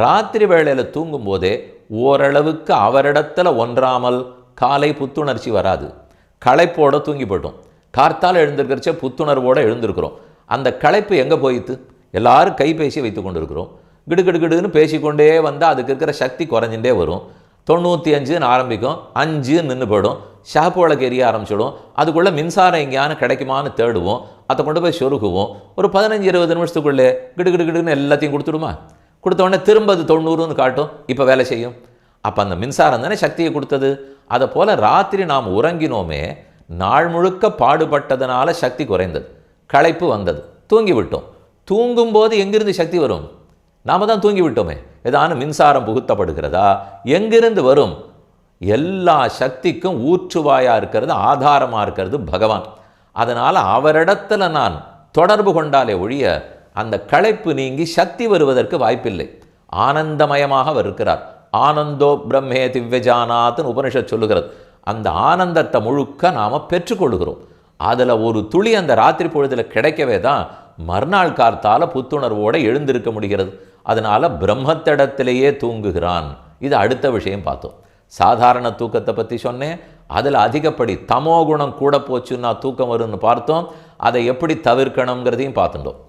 ராத்திரி வேளையில் தூங்கும்போதே ஓரளவுக்கு அவரிடத்தில் ஒன்றாமல் காலை புத்துணர்ச்சி வராது. களைப்போட தூங்கி போட்டோம் கார்த்தால் எழுந்திருக்கிறச்ச புத்துணர்வோடு எழுந்திருக்கிறோம். அந்த களைப்பு எங்கே போயிட்டு எல்லாரும் கைபேசி வைத்து கொண்டிருக்கிறோம். கிடு பேசிக்கொண்டே வந்தால் அதுக்கு இருக்கிற சக்தி குறைஞ்சுட்டே வரும். தொண்ணூற்றி அஞ்சுன்னு ஆரம்பிக்கும். அஞ்சு நின்று போயிடும். ஷாப்பு வழக்கு எரிய ஆரம்பிச்சிடும். அதுக்குள்ளே மின்சாரம் எங்கேயானு கிடைக்குமான்னு தேடுவோம். அதை கொண்டு போய் சொருகுவோம். ஒரு பதினஞ்சு இருபது நிமிஷத்துக்குள்ளே கிடு எல்லாத்தையும் கொடுத்துடுமா? கொடுத்தோடனே திரும்ப அது தொண்ணூறுன்னு காட்டும். இப்போ வேலை செய்யும். அப்போ அந்த மின்சாரம் தானே சக்தியை கொடுத்தது. அதை போல் ராத்திரி நாம் உறங்கினோமே நாள் முழுக்க பாடுபட்டதனால சக்தி குறைந்தது. களைப்பு வந்தது. தூங்கி விட்டோம். தூங்கும்போது எங்கிருந்து சக்தி வரும்? நாம தான் தூங்கி விட்டோமே. ஏதான மின்சாரம் புகுத்தப்படுகிறதா? எங்கிருந்து வரும்? எல்லா சக்திக்கும் ஊற்றுவாயாக இருக்கிறது ஆதாரமாக இருக்கிறது பகவான். அதனால் அவரிடத்துல நான் தொடர்பு கொண்டாலே ஒழிய அந்த களைப்பு நீங்கி சக்தி வருவதற்கு வாய்ப்பில்லை. ஆனந்தமயமாக அவர் இருக்கிறார். ஆனந்தோ பிரம்மே திவ்யஜானாத்னு உபனிஷத் சொல்லுகிறது. அந்த ஆனந்தத்தை முழுக்க நாம் பெற்றுக்கொள்கிறோம். அதில் ஒரு துளி அந்த ராத்திரி பொழுதில் கிடைக்கவே தான் மறுநாள் கார்த்தால புத்துணர்வோடு எழுந்திருக்க முடிகிறது. அதனால் பிரம்மத்திடத்திலேயே தூங்குகிறான். இது அடுத்த விஷயம் பார்த்தோம். சாதாரண தூக்கத்தை பற்றி சொன்னேன். அதில் அதிகப்படி தமோ குணம் கூட போச்சுன்னா தூக்கம் வரும்னு பார்த்தோம். அதை எப்படி தவிர்க்கணுங்கிறதையும் பார்த்துட்டோம்.